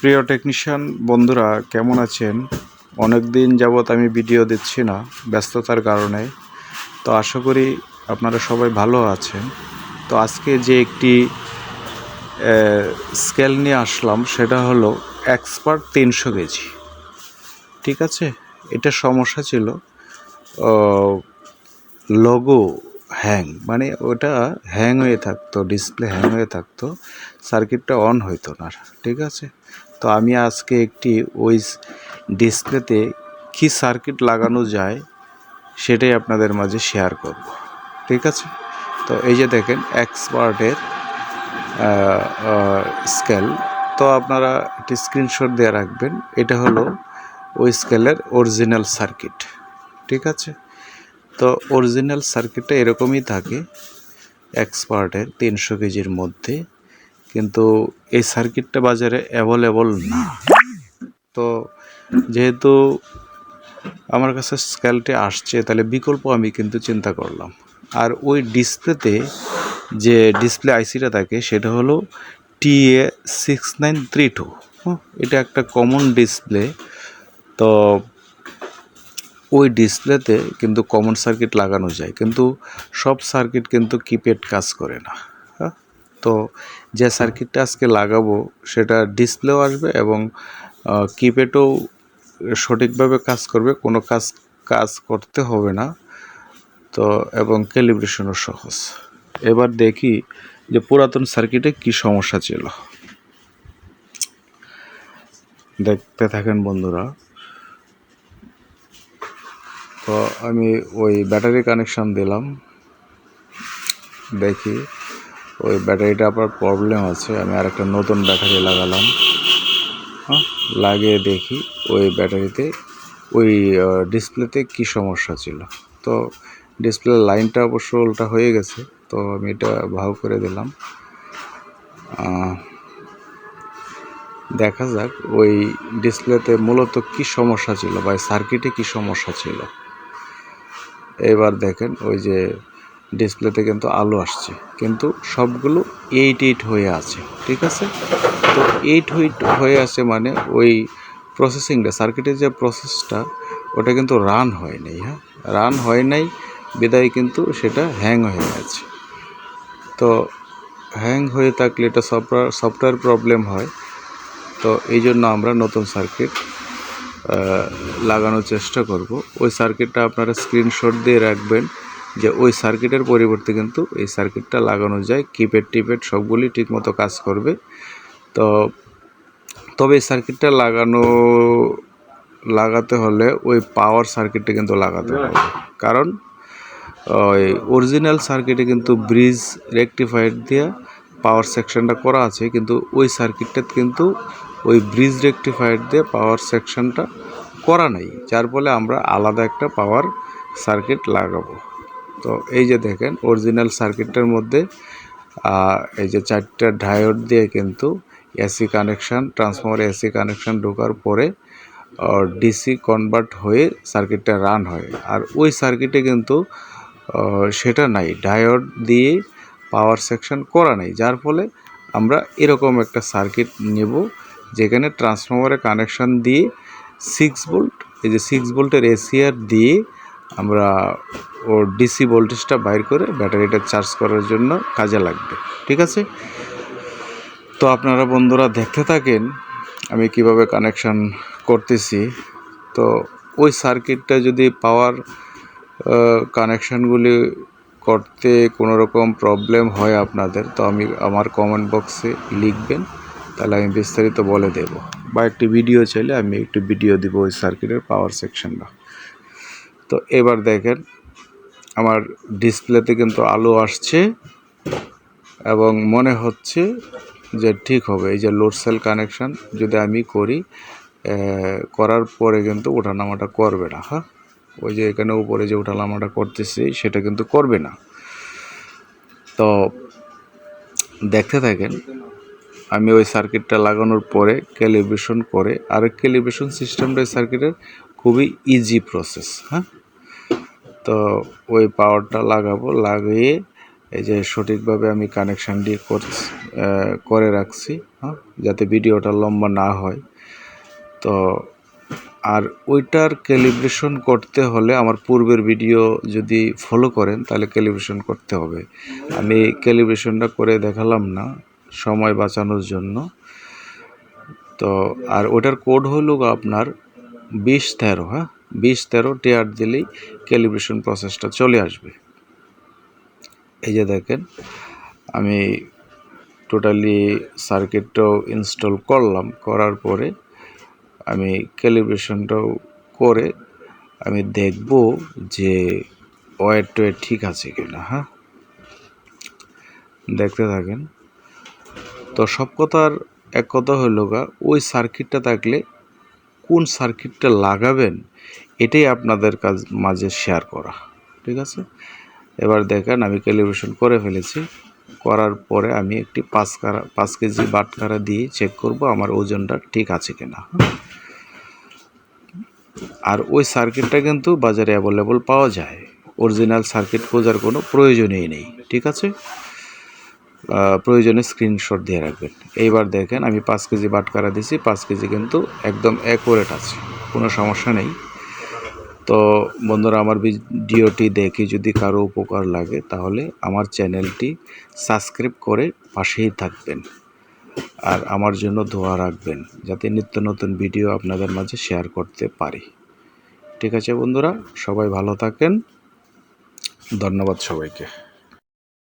প্রিয় টেকনিশিয়ান বন্ধুরা, কেমন আছেন? অনেক দিন যাবৎ আমি ভিডিও দিচ্ছি না, ব্যস্ততার কারণে। তো আশা করি আপনারা সবাই ভালো আছেন। তো আজকে যে একটি স্কেল নিয়ে আসলাম, সেটা হলো এক্সপার্ট তিনশো কেজি। ঠিক আছে? এটা সমস্যা ছিল। লোগো হ্যাং মানে ওটা হ্যাং হয়ে থাকতো ডিসপ্লে হ্যাং হয়ে থাকতো সার্কিটটা অন হইতো না, ঠিক আছে? তো আমি আজকে একটি ওই ডিসপ্লেতে কী সার্কিট লাগানো যায় সেটাই আপনাদের মাঝে শেয়ার করব। ঠিক আছে? তো এই যে দেখেন এক্সপার্টের স্কেল তো আপনারা একটি স্ক্রিনশট দিয়ে রাখবেন। এটা হলো ওই স্কেলের অরিজিনাল সার্কিট ঠিক আছে? তো অরিজিনাল সার্কিটটা এরকমই থাকে এক্সপার্টের তিনশো কেজির মধ্যে। কিন্তু এই সার্কিটটা বাজারে অ্যাভেলেবল না। তো যেহেতু আমার কাছে স্কেলটি আসছে, তাহলে বিকল্প আমি কিন্তু চিন্তা করলাম। আর ওই ডিসপ্লেতে যে ডিসপ্লে আইসিটা থাকে, সেটা হলো TA six nine three two এটা একটা কমন ডিসপ্লে তো ওই ডিসপ্লেতে কিন্তু কমন সার্কিট লাগানো যায়, কিন্তু সব সার্কিট কিন্তু কিপ্যাড কাজ করে না। তো যে সার্কিটটা আজকে লাগাবো, সেটা ডিসপ্লেও আসবে এবং কিপ্যাডও সঠিকভাবে কাজ করবে, কোনো কাজ কাজ করতে হবে না। তো, এবং ক্যালিব্রেশনও সহজ। এবার দেখি যে পুরাতন সার্কিটে কি সমস্যা ছিল। দেখতে থাকেন বন্ধুরা। তো আমি ওই ব্যাটারি কানেকশান দিলাম। দেখি। ওই ব্যাটারিটা আবার প্রবলেম আছে, আমি আর একটা নতুন ব্যাটারি লাগালাম। হ্যাঁ লাগিয়ে দেখি ওই ব্যাটারিতে ওই ডিসপ্লেতে কি সমস্যা ছিল। তো ডিসপ্লে লাইনটা অবশ্য উল্টা হয়ে গেছে, তো আমি এটা ভাও করে দিলাম। দেখা যাক ওই ডিসপ্লেতে মূলত কি সমস্যা ছিল বা সার্কিটে কি সমস্যা ছিল। এবার দেখেন ওই যে ডিসপ্লেতে কিন্তু আলো আসছে। কিন্তু সবগুলো এইট এইট হয়ে আছে, ঠিক আছে? তো এইট এইট হয়ে আছে মানে ওই প্রসেসিংটা সার্কিটের যে প্রসেসটা ওটা কিন্তু রান হয় নাই হ্যাঁ? রান হয় নাই, বিদায় কিন্তু সেটা হ্যাং হয়ে গেছে। তো হ্যাং হয়ে থাকলে এটা সফটওয়্যার সফটওয়্যার প্রবলেম হয়। তো এই জন্য আমরা নতুন সার্কিট লাগানোর চেষ্টা করব। ওই সার্কিটটা আপনারা স্ক্রিনশট দিয়ে রাখবেন। যে ওই সার্কিটের পরিবর্তে কিন্তু এই সার্কিটটা লাগানো যায় কিপ্যাড টিপ্যাড সবগুলি ঠিকমতো কাজ করবে। তো তবে এই সার্কিটটা লাগানো, লাগাতে হলে ওই পাওয়ার সার্কিটটা কিন্তু লাগাতে হবে। কারণ ওই অরিজিনাল সার্কিটে কিন্তু ব্রিজ রেকটিফায়ার দিয়ে পাওয়ার সেকশনটা করা আছে, কিন্তু ওই সার্কিটটাতে কিন্তু ওই ব্রিজ রেকটিফায়ার দিয়ে পাওয়ার সেকশনটা করা নাই। যার ফলে আমরা আলাদা একটা পাওয়ার সার্কিট লাগাবো। তো এই যে দেখেন অরিজিনাল সার্কিটটার মধ্যে এই যে চারটা ডায়োড দিয়ে কিন্তু AC connection transformer AC connection ঢোকার পরে ডিসি কনভার্ট হয়ে সার্কিটটা রান হয়। আর ওই সার্কিটে কিন্তু সেটা নাই ডায়োড দিয়ে পাওয়ার সেকশন করা নেই। যার ফলে আমরা এরকম একটা সার্কিট নেব, যেখানে ট্রান্সফর্মারে কানেকশান দিয়ে সিক্স ভোল্ট এই যে সিক্স ভোল্টের এসিআর দিয়ে আমরা ওর ডিসি ভোল্টেজটা বাইর করে ব্যাটারিটা চার্জ করার জন্য কাজে লাগবে, ঠিক আছে? তো আপনারা বন্ধুরা দেখতে থাকেন, আমি কীভাবে কানেকশান করতেছি। তো ওই সার্কিটটা যদি পাওয়ার কানেকশানগুলি করতে কোনো রকম প্রবলেম হয় আপনাদের, তো আমি আমার কমেন্ট বক্সে লিখবেন, তাহলে আমি বিস্তারিত বলে দেব। বা একটি ভিডিও চাইলে আমি একটি ভিডিও দিব ওই সার্কিটের পাওয়ার সেকশনটা তো এবার দেখেন, আমার ডিসপ্লেতে কিন্তু আলো আসছে এবং মনে হচ্ছে যে ঠিক হবে। এই যে লোড সেল কানেকশান যদি আমি করি করার পরে কিন্তু ওঠানামাটা করবে না হ্যাঁ? ওই যে এখানে উপরে যে ওঠানামাটা করতেছি, সেটা কিন্তু করবে না। তো দেখতে থাকেন আমি ওই সার্কিটটা লাগানোর পরে ক্যালিব্রেশন করে, আর ক্যালিব্রেশন সিস্টেমটা সার্কিটের খুবই ইজি প্রসেস হ্যাঁ? তো ওই পাওয়ারটা লাগাবো, লাগিয়ে এই যে সঠিকভাবে আমি কানেকশানটি করে রাখছি হ্যাঁ? যাতে ভিডিওটা লম্বা না হয়। তো আর ওইটার ক্যালিব্রেশন করতে হলে আমার পূর্বের ভিডিও যদি ফলো করেন, তাহলে ক্যালিব্রেশন করতে হবে। আমি ক্যালিব্রেশনটা করে দেখালাম না। সময় বাঁচানোর জন্য। তো, আর ওটার কোড হলো আপনার বিশ তেরো হ্যাঁ? বিশ তেরো টেয়ার দিলেই ক্যালিব্রেশন প্রসেসটা চলে আসবে। এই যে দেখেন, আমি টোটালি সার্কিটটাও ইনস্টল করলাম, করার পরে আমি ক্যালিব্রেশনটাও করে আমি দেখব যে ওয়েট টোয়েট ঠিক আছে কিনা হ্যাঁ? দেখতে থাকেন। তো সব কথার এক কথা হলো গা, ওই সার্কিটটা থাকলে কোন সার্কিটটা লাগাবেন, এটাই আপনাদের কাজ মাঝে শেয়ার করা, ঠিক আছে এবার দেখেন আমি ক্যালিব্রেশন করে ফেলেছি, করার পরে আমি একটি পাঁচ কারা, পাঁচ কেজি বাটকারা দিয়ে চেক করব আমার ওজনটা ঠিক আছে কিনা? আর ওই সার্কিটটা কিন্তু বাজারে অ্যাভেলেবল পাওয়া যায় অরিজিনাল সার্কিট খোঁজার কোনো প্রয়োজনই নেই, ঠিক আছে প্রয়োজনে স্ক্রিনশট দিয়ে রাখবেন। এইবার দেখেন আমি পাঁচ কেজি বাটকারা দিছি পাঁচ কেজি কিন্তু একদম অ্যাকুরেট আছে, কোনো সমস্যা নেই। তো বন্ধুরা, আমার ভিডিওটি দেখে যদি কারও উপকার লাগে, তাহলে আমার চ্যানেলটি সাবস্ক্রাইব করে পাশেই থাকবেন। আর আমার জন্য দোয়া রাখবেন, যাতে নিত্য নতুন ভিডিও আপনাদের মাঝে শেয়ার করতে পারি। ঠিক আছে বন্ধুরা, সবাই ভালো থাকেন। ধন্যবাদ সবাইকে।